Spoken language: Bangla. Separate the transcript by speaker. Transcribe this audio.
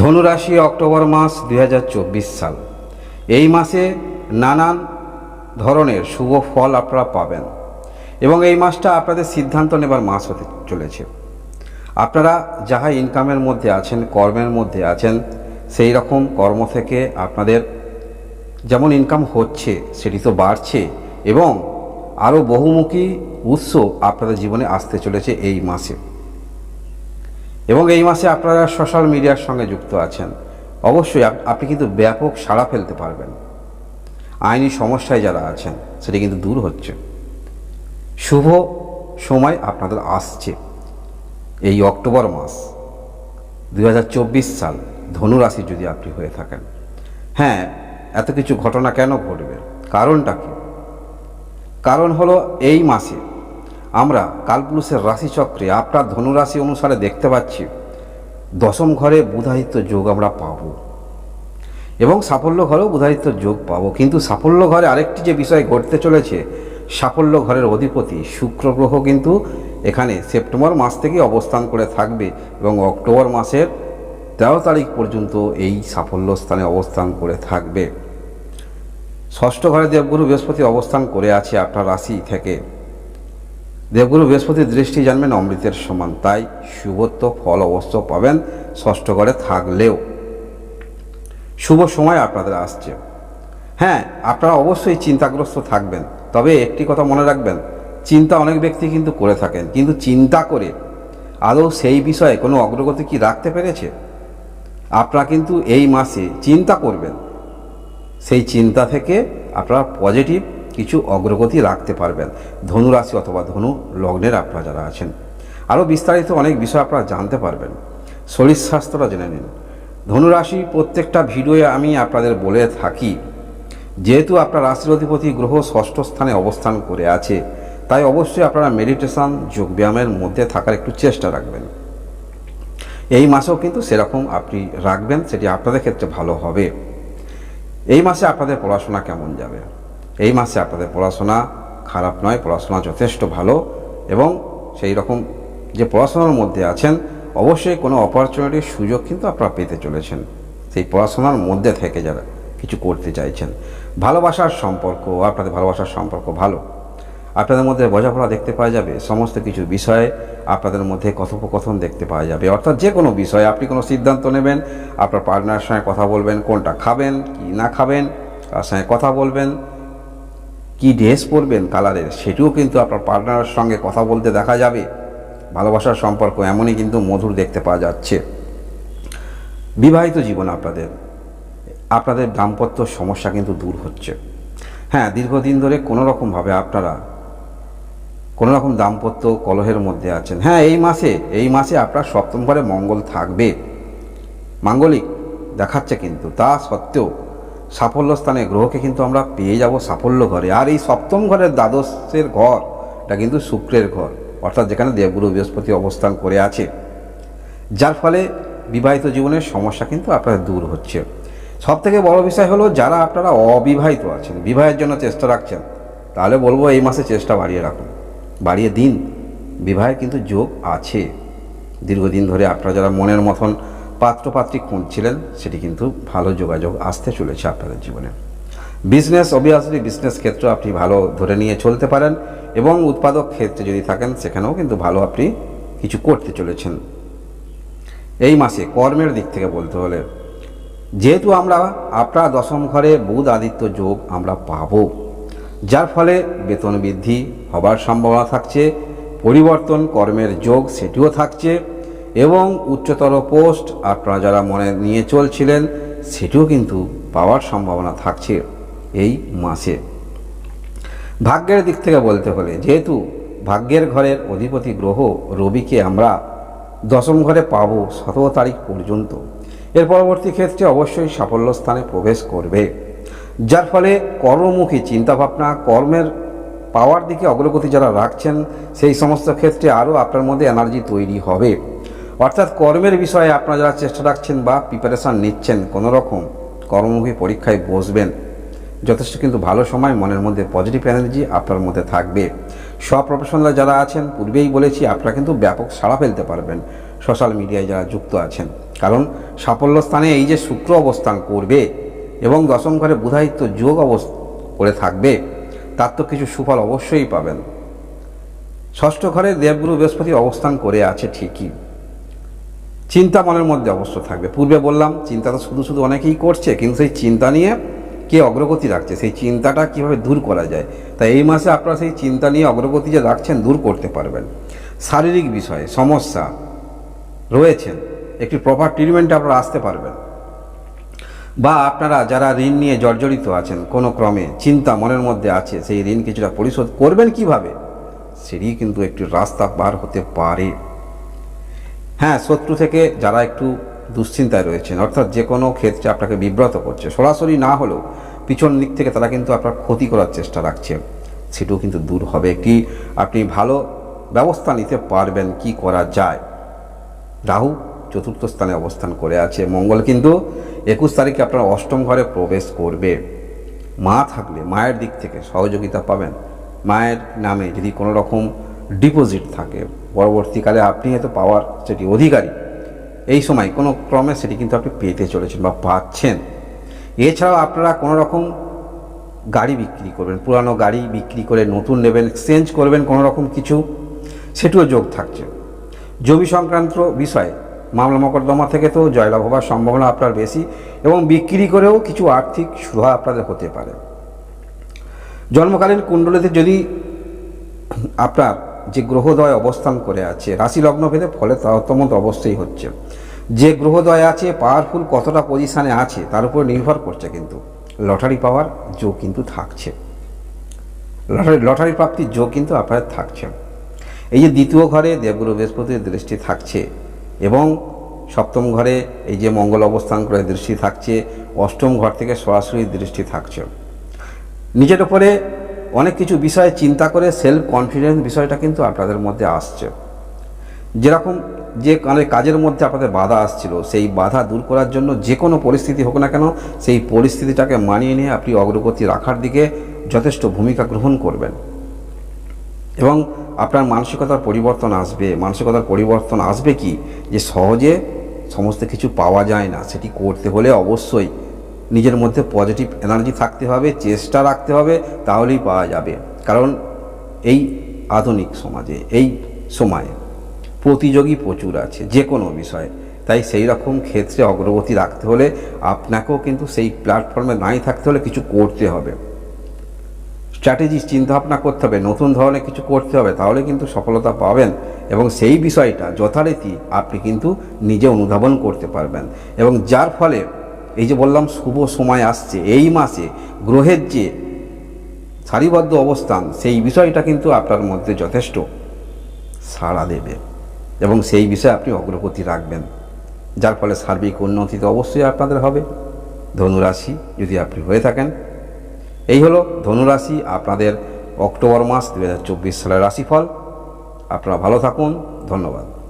Speaker 1: ধনুরাশি অক্টোবর মাস দু হাজার চব্বিশ সাল। এই মাসে নানান ধরনের শুভ ফল আপনারা পাবেন এবং এই মাসটা আপনাদের সিদ্ধান্ত নেবার মাস হতে চলেছে। আপনারা যাহা ইনকামের মধ্যে আছেন, কর্মের মধ্যে আছেন, সেই রকম কর্ম থেকে আপনাদের যেমন ইনকাম হচ্ছে, সেটি তো বাড়ছে এবং আরও বহুমুখী উৎস আপনাদের জীবনে আসতে চলেছে এই মাসে। এবং এই মাসে আপনারা সোশ্যাল মিডিয়ার সঙ্গে যুক্ত আছেন। অবশ্যই আপনি কিন্তু ব্যাপক সাড়া ফেলতে পারবেন। আইনি সমস্যায় যারা আছেন, সেটি কিন্তু দূর হচ্ছে। শুভ সময় আপনাদের আসছে। এই অক্টোবর মাস দু হাজার চব্বিশ সাল, ধনুরাশি যদি আপনি হয়ে থাকেন। হ্যাঁ এত কিছু ঘটনা কেন ঘটবে? কারণটা কি? কারণ হলো এই মাসে আমরা কালপুরুষের রাশিচক্রে আপনার ধনুরাশি অনুসারে দেখতে পাচ্ছি, দশম ঘরে বুধাদিত্য যোগ আমরা পাবো। এবং সাফল্য ঘরেও বুধাদিত্য যোগ পাবো। কিন্তু সাফল্য ঘরে আরেকটি যে বিষয় ঘটতে চলেছে, সাফল্য ঘরের অধিপতি শুক্র গ্রহ কিন্তু এখানে সেপ্টেম্বর মাস থেকে অবস্থান করে থাকবে এবং অক্টোবর মাসের তেরো তারিখ পর্যন্ত এই সাফল্য স্থানে অবস্থান করে থাকবে। ষষ্ঠ ঘরে দেবগুরু বৃহস্পতি অবস্থান করে আছে আপনার রাশি থেকে। দেবগুরু বৃহস্পতির দৃষ্টি জানবেন অমৃতের সমান, তাই শুভত্ব ফল অবশ্য পাবেন ষষ্ঠ ঘরে থাকলেও। শুভ সময় আপনাদের আসছে। হ্যাঁ আপনারা অবশ্যই চিন্তাগ্রস্ত থাকবেন, তবে একটি কথা মনে রাখবেন, চিন্তা অনেক ব্যক্তি কিন্তু করে থাকেন, কিন্তু চিন্তা করে আদৌ সেই বিষয়ে কোনো অগ্রগতি কি রাখতে পেরেছে? আপনারা কিন্তু এই মাসে চিন্তা করবেন। সেই চিন্তা থেকে আপনারা পজিটিভ কিছু অগ্রগতি রাখতে পারবেন। ধনুরাশি অথবা ধনু লগ্নের আপনারা যারা আছেন। আরও বিস্তারিত অনেক বিষয় আপনারা জানতে পারবেন। শরীর স্বাস্থ্যটা জেনে নিন। ধনুরাশি প্রত্যেকটা ভিডিওয়ে আমি আপনাদের বলে থাকি, যেহেতু আপনার রাশির অধিপতি গ্রহ ষষ্ঠ স্থানে অবস্থান করে আছে, তাই অবশ্যই আপনারা মেডিটেশন, যোগব্যায়ামের মধ্যে থাকার একটু চেষ্টা রাখবেন। এই মাসেও কিন্তু সেরকম আপনি রাখবেন, সেটি আপনাদের ক্ষেত্রে ভালো হবে। এই মাসে আপনাদের পড়াশোনা কেমন যাবে? এই মাসে আপনাদের পড়াশোনা খারাপ নয়, পড়াশোনা যথেষ্ট ভালো এবং সেই রকম যে পড়াশোনার মধ্যে আছেন, অবশ্যই কোনো অপরচুনিটির সুযোগ কিন্তু আপনারা পেতে চলেছেন। সেই পড়াশোনার মধ্যে থেকে যারা কিছু করতে চাইছেন, ভালোবাসার সম্পর্ক, আপনাদের ভালোবাসার সম্পর্ক ভালো। আপনাদের মধ্যে বোঝাপড়া দেখতে পাওয়া যাবে, সমস্ত কিছু বিষয়ে আপনাদের মধ্যে কথোপকথন দেখতে পাওয়া যাবে। অর্থাৎ যে কোনো বিষয়ে আপনি কোনো সিদ্ধান্ত নেবেন, আপনার পার্টনারের সঙ্গে কথা বলবেন, কোনটা খাবেন, কি না খাবেন, তার সঙ্গে কথা বলবেন কি ড্রেস পরবেন কালারের সেটিও কিন্তু আপনার পার্টনারের সঙ্গে কথা বলতে দেখা যাবে। ভালোবাসার সম্পর্ক এমনই কিন্তু মধুর দেখতে পাওয়া যাচ্ছে। বিবাহিত জীবন আপনাদের আপনাদের দাম্পত্য সমস্যা কিন্তু দূর হচ্ছে। হ্যাঁ দীর্ঘদিন ধরে কোনো রকমভাবে আপনারা কোনো রকম দাম্পত্য কলহের মধ্যে আছেন। হ্যাঁ এই মাসে এই মাসে আপনার সপ্তম ঘরে মঙ্গল থাকবে। মাঙ্গলিক দেখাচ্ছে কিন্তু, তা সত্ত্বেও সাফল্য স্থানে গ্রহকে কিন্তু আমরা পেয়ে যাব সাফল্য ঘরে। আর এই সপ্তম ঘরের দ্বাদশের ঘর, এটা কিন্তু শুক্রের ঘর, অর্থাৎ যেখানে দেবগুরু বৃহস্পতি অবস্থান করে আছে। যার ফলে বিবাহিত জীবনের সমস্যা কিন্তু আপনাদের দূর হচ্ছে। সব থেকে বড় বিষয় হলো, যারা আপনারা অবিবাহিত আছেন, বিবাহের জন্য চেষ্টা রাখছেন, তাহলে বলব এই মাসে চেষ্টা বাড়িয়ে রাখুন। বাড়িয়ে দিন বিবাহের কিন্তু যোগ আছে। দীর্ঘদিন ধরে আপনারা যারা মনের মতন পাত্রপাত্রী কোন ছিলেন, সেটি কিন্তু ভালো যোগাযোগ আসতে চলেছে আপনাদের জীবনে। বিজনেস অবভিয়াসলি বিজনেস ক্ষেত্র আপনি ভালো ধরে নিয়ে চলতে পারেন এবং উৎপাদক ক্ষেত্রে যদি থাকেন, সেখানেও কিন্তু ভালো আপনি কিছু করতে চলেছেন। এই মাসে কর্মের দিক থেকে বলতে হলে, যেহেতু আমরা আপনার দশম ঘরে বুধ আদিত্য যোগ আমরা পাব, যার ফলে বেতন বৃদ্ধি হবার সম্ভাবনা থাকছে, পরিবর্তন কর্মের যোগ সেটিও থাকছে এবং উচ্চতর পোস্ট আপনারা যারা মনে নিয়ে চলছিলেন, সেটিও কিন্তু পাওয়ার সম্ভাবনা থাকছে এই মাসে। ভাগ্যের দিক থেকে বলতে হলে, যেহেতু ভাগ্যের ঘরের অধিপতি গ্রহ রবিকে আমরা দশম ঘরে পাবো সতেরো তারিখ পর্যন্ত। এর পরবর্তী ক্ষেত্রে অবশ্যই সাফল্য স্থানে প্রবেশ করবে। যার ফলে কর্মমুখী চিন্তাভাবনা, কর্মের পাওয়ার দিকে অগ্রগতি যারা রাখছেন, সেই সমস্ত ক্ষেত্রে আরও আপনার মধ্যে এনার্জি তৈরি হবে। অর্থাৎ কর্মের বিষয়ে আপনারা যারা চেষ্টা রাখছেন বা প্রিপারেশান নিচ্ছেন কোনো রকম কর্মমুখী পরীক্ষায় বসবেন, যথেষ্ট কিন্তু ভালো সময়, মনের মধ্যে পজিটিভ এনার্জি আপনার মধ্যে থাকবে। সব প্রফেশনাল যারা আছেন, পূর্বেই বলেছি, আপনারা কিন্তু ব্যাপক সাড়া ফেলতে পারবেন সোশ্যাল মিডিয়ায় যারা যুক্ত আছেন। কারণ সাফল্য স্থানে এই যে শুক্র অবস্থান করবে এবং দশম ঘরে বুধায়িত্ব যোগ অবস্থ করে থাকবে, তার তো কিছু সুফল অবশ্যই পাবেন। ষষ্ঠ ঘরে দেবগুরু বৃহস্পতি অবস্থান করে আছে ঠিকই। চিন্তা মনের মধ্যে অবশ্য থাকবে। পূর্বে বললাম, চিন্তা তো শুধু শুধু অনেকেই করছে, কিন্তু সেই চিন্তা নিয়ে কে অগ্রগতি রাখছে? সেই চিন্তাটা কীভাবে দূর করা যায়? তাই এই মাসে আপনারা সেই চিন্তা নিয়ে অগ্রগতি যে রাখছেন, দূর করতে পারবেন। শারীরিক বিষয়ে সমস্যা রয়েছেন। একটি প্রপার ট্রিটমেন্টে আপনারা আসতে পারবেন। বা আপনারা যারা ঋণ নিয়ে জর্জরিত আছেন, কোনো ক্রমে চিন্তা মনের মধ্যে আছে, সেই ঋণ কিছুটা পরিশোধ করবেন কীভাবে? সেটি কিন্তু একটি রাস্তা পার হতে পারে। হ্যাঁ শত্রু থেকে যারা একটু দুশ্চিন্তায় রয়েছেন, অর্থাৎ যে কোনো ক্ষেত্রে আপনাকে বিব্রত করছে। সরাসরি না হলেও পিছন দিক থেকে তারা কিন্তু আপনার ক্ষতি করার চেষ্টা রাখছে। সেটাও কিন্তু দূর হবে। একটি আপনি ভালো ব্যবস্থা নিতে পারবেন? কি করা যায়? রাহু চতুর্থ স্থানে অবস্থান করে আছে। মঙ্গল কিন্তু একুশ তারিখে আপনার অষ্টম ঘরে প্রবেশ করবে। মা থাকলে, মায়ের দিক থেকে সহযোগিতা পাবেন। মায়ের নামে যদি কোনো রকম ডিপোজিট থাকে। পরবর্তীকালে আপনি হয়তো পাওয়ার সেটি অধিকারী। এই সময় কোনো ক্রমে সেটি কিন্তু আপনি পেতে চলেছেন বা পাচ্ছেন। এছাড়াও আপনারা কোনো রকম গাড়ি বিক্রি করবেন, পুরানো গাড়ি বিক্রি করে নতুন নেবেন এক্সচেঞ্জ করবেন কোনো রকম কিছু, সেটিও যোগ থাকছে। জমি সংক্রান্ত বিষয়ে মামলা মোকদ্দমা থেকে তো জয়লাভ হওয়ার সম্ভাবনা আপনার বেশি এবং বিক্রি করেও কিছু আর্থিক সুধা আপনাদের হতে পারে। জন্মকালীন কুণ্ডলিতে যদি আপনার যে গ্রহদয় অবস্থান করে আছে রাশি লগ্ন ভেদে ফলে তারতম্য তো অবশ্যই হচ্ছে। যে গ্রহদয় আছে পাওয়ারফুল কতটা পজিশানে আছে, তার উপর নির্ভর করছে কিন্তু। লটারি পাওয়ার যোগ কিন্তু থাকছে। লটারি লটারি প্রাপ্তির যোগ কিন্তু আপনার থাকছে। এই যে দ্বিতীয় ঘরে দেবগুরু বৃহস্পতির দৃষ্টি থাকছে এবং সপ্তম ঘরে এই যে মঙ্গল অবস্থান করে দৃষ্টি থাকছে, অষ্টম ঘর থেকে সরাসরি দৃষ্টি থাকছে। নিজের ওপরে অনেক কিছু বিষয়ে চিন্তা করে সেলফ কনফিডেন্স বিষয়টা কিন্তু আপনাদের মধ্যে আসছে। যেরকম যে মানে কাজের মধ্যে আপনাদের বাধা আসছিল, সেই বাধা দূর করার জন্য যে কোনো পরিস্থিতি হোক না কেন, সেই পরিস্থিতিটাকে মানিয়ে নিয়ে আপনি অগ্রগতি রাখার দিকে যথেষ্ট ভূমিকা গ্রহণ করবেন। এবং আপনার মানসিকতার পরিবর্তন আসবে। মানসিকতার পরিবর্তন আসবে কি? যে সহজে সমস্ত কিছু পাওয়া যায় না। সেটি করতে হলে অবশ্যই নিজের মধ্যে পজিটিভ এনার্জি থাকতে হবে, চেষ্টা রাখতে হবে, তাহলেই পাওয়া যাবে। কারণ এই আধুনিক সমাজে, এই সময়ে প্রতিযোগী প্রচুর আছে, যে কোনো বিষয়ে। তাই সেই রকম ক্ষেত্রে অগ্রগতি রাখতে হলে আপনাকেও কিন্তু সেই প্ল্যাটফর্মে নাই থাকতে হলে কিছু করতে হবে। স্ট্র্যাটেজি চিন্তাভাবনা করতে হবে, নতুন ধরনের কিছু করতে হবে, তাহলে কিন্তু সফলতা পাবেন। এবং সেই বিষয়টা যথারীতি আপনি কিন্তু নিজে অনুধাবন করতে পারবেন। এবং যার ফলে এই যে বললাম, শুভ সময় আসছে। এই মাসে গ্রহের যে সারিবদ্ধ অবস্থান, সেই বিষয়টা কিন্তু আপনার মধ্যে যথেষ্ট সাড়া দেবে। এবং সেই বিষয়ে আপনি অগ্রগতি রাখবেন। যার ফলে সার্বিক উন্নতি তো অবশ্যই আপনাদের হবে। ধনুরাশি যদি আপনি হয়ে থাকেন, এই হলো ধনুরাশি আপনাদের অক্টোবর মাস দু হাজার চব্বিশ সালের রাশিফল। আপনারা ভালো থাকুন। ধন্যবাদ।